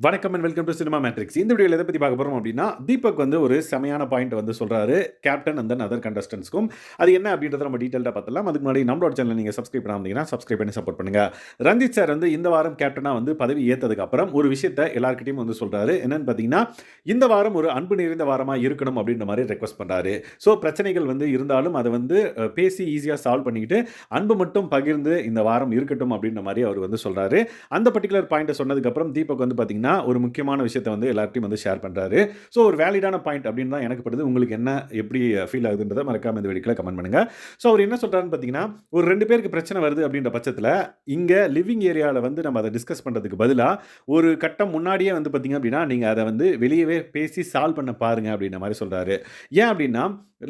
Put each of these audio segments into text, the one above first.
வணக்கம் and welcome to cinema matrix இந்த வீடியோவில் எதை பற்றி பார்க்க போகிறோம் அப்படின்னா தீபக் வந்து ஒரு செமையான பாயிண்ட் வந்து சொல்கிறாரு கேப்டன் அண்ட் தென் அதர் கண்டஸ்டன்ஸ்க்கும் அது என்ன அப்படின்றத நம்ம டீட்டெயிலாக பார்த்தலாம் அதுக்கு முன்னாடி நம்மளோட சேனல் நீங்கள் சப்ஸ்கிரைப் பண்ணாமீங்கன்னா சப்ஸ்கிரைப் பண்ணி சப்போர்ட் பண்ணுங்கள் ரஞ்சித் சார் வந்து இந்த வாரம் கேப்டனாக வந்து பதவி ஏற்றதுக்கு அப்புறம் ஒரு விஷயத்தை எல்லாருக்கிட்டையும் வந்து சொல்கிறாரு என்னென்னு பார்த்தீங்கன்னா இந்த வாரம் ஒரு அன்பு நிறைந்த வாரமாக இருக்கணும் அப்படின்ற மாதிரி ரெக்வஸ்ட் பண்ணுறாரு ஸோ பிரச்சனைகள் வந்து இருந்தாலும் அதை வந்து பேசி ஈஸியாக சால்வ் பண்ணிக்கிட்டு அன்பு மட்டும் பகிர்ந்து இந்த வாரம் இருக்கட்டும் அப்படின்ற மாதிரி அவர் வந்து சொல்கிறாரு அந்த பர்டிகுலர் பாயிண்ட்டை சொன்னதுக்கப்புறம் தீபக் வந்து பார்த்தீங்கன்னா ஒரு முக்கியமான விஷயத்தை வந்து எல்லார்ட்டையும் வந்து ஷேர் பண்ணுறாரு ஸோ ஒரு வேலிடான பாயிண்ட் அப்படின்னு தான் எனக்கு படுது. உங்களுக்கு என்ன எப்படி ஃபீல் ஆகுதுன்றதை மறக்காமல் இந்த வீடியோவில் கமெண்ட் பண்ணுங்கள் ஸோ அவர் என்ன சொல்கிறாருன்னு பார்த்தீங்கன்னா ஒரு ரெண்டு பேருக்கு பிரச்சனை வருது அப்படின்ற பட்சத்தில் இங்கே லிவிங் ஏரியாவில் வந்து நம்ம அதை டிஸ்கஸ் பண்ணுறதுக்கு பதிலாக ஒரு கட்டம் முன்னாடியே வந்து பார்த்தீங்க அப்படின்னா நீங்கள் அதை வந்து வெளியவே பேசி சால்வ் பண்ண பாருங்க அப்படின்ற மாதிரி சொல்கிறாரு ஏன் அப்படின்னா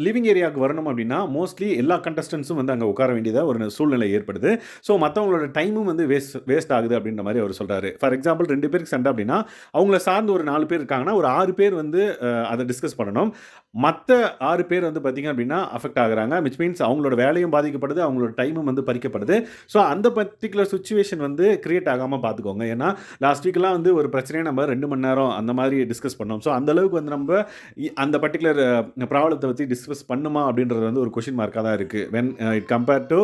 லிவிங் ஏரியாவுக்கு வரணும் அப்படின்னா மோஸ்ட்லி எல்லா கண்டஸ்டன்ஸும் வந்து அங்கே உட்கார வேண்டியதாக ஒரு சூழ்நிலை ஏற்படுது. ஸோ மற்றவங்களோட டைமும் வந்து வேஸ்ட் வேஸ்ட் ஆகுது அப்படின்ற மாதிரி அவர் சொல்கிறாரு ஃபார் எக்ஸாம்பிள் ரெண்டு பேருக்கு சண்டை அப்படின்னா அவங்கள சார்ந்து ஒரு நாலு பேர் இருக்காங்கன்னா ஒரு ஆறு பேர் வந்து அதை டிஸ்கஸ் பண்ணணும். மற்ற ஆறு பேர் வந்து பார்த்திங்க அப்படின்னா அஃபெக்ட் ஆகுறாங்க. விச் மீன்ஸ் அவங்களோட வேலையும் பாதிக்கப்படுது அவங்களோட டைமும் வந்து பறிக்கப்படுது. ஸோ அந்த பர்டிகுலர் சுச்சுவேஷன் வந்து கிரியேட் ஆகாமல் பார்த்துக்கோங்க ஏன்னா லாஸ்ட் வீக்லாம் வந்து ஒரு பிரச்சனையை நம்ம ரெண்டு மணி நேரம் அந்த மாதிரி டிஸ்கஸ் பண்ணோம். ஸோ அந்தளவுக்கு வந்து நம்ம அந்த பர்டிகுலர் ப்ராப்ளத்தை பற்றி டிஸ்கஸ் பண்ணுமா அப்படின்றது வந்து ஒரு கொஷின் மார்க்காக தான் இருக்குது வென் இட் கம்பேர் டு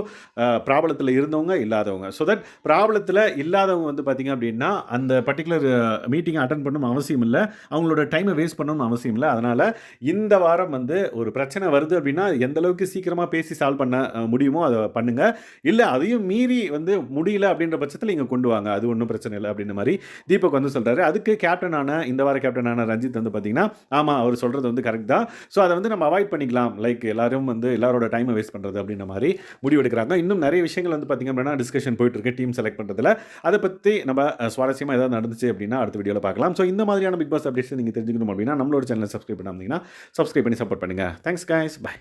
ப்ராப்ளத்தில் இருந்தவங்க இல்லாதவங்க. ஸோ தட் ப்ராப்ளத்தில் இல்லாதவங்க வந்து பார்த்திங்க அப்படின்னா அந்த பர்டிகுலர் மீட்டிங்கை அட்டன் பண்ணணும் அவசியம் இல்லை. அவங்களோட டைமை வேஸ்ட் பண்ணணும்னு அவசியம் இல்லை. அதனால் இந்த வாரம் வந்து ஒரு பிரச்சனை வருது அப்படின்னா எந்த அளவுக்கு சீக்கிரமாக பேசி சால்வ் பண்ண முடியுமோ அதை பண்ணுங்கள் இல்லை அதையும் மீறி வந்து முடியல அப்படின்ற பட்சத்தில் இங்கே கொண்டு வாங்க. அது ஒன்றும் பிரச்சனை இல்லை அப்படின்ற மாதிரி தீபக் வந்து சொல்கிறாரு அதுக்கு கேப்டனான இந்த வார கேப்டனான ரஞ்சித் வந்து பார்த்தீங்கன்னா ஆமாம் அவர் சொல்கிறது வந்து கரெக்ட் தான். ஸோ அதை வந்து நம்ம அவாய்ட் பண்ணிக்கலாம். லைக் எல்லாரும் வந்து எல்லாரோட டைமை வேஸ்ட் பண்ணுறது அப்படின்ற மாதிரி முடிவெடுக்கிறாங்க. இன்னும் நிறைய விஷயங்கள் வந்து பார்த்திங்க அப்படின்னா டிஸ்கஷன் போயிட்டுருக்கு டீம் செலக்ட் பண்ணுறதுல அதை பற்றி நம்ம சுவாரஸ்யமாக ஏதாவது நடந்துச்சு அப்படின்னா அடுத்த வீடியோவில் பார்க்கலாம். ஸோ இந்த மாதிரியான பிக் பாஸ் அப்டேட்ஸ் நீங்கள் தெரிஞ்சுக்கணும் அப்படின்னா நம்மளோட சேனலை சப்ஸ்கிரைப் பண்ணாமல் சப்ஸ்கிரைப் பண்ணி சப்போர்ட் பண்ணுங்கள் தேங்க்ஸ் கைஸ் பை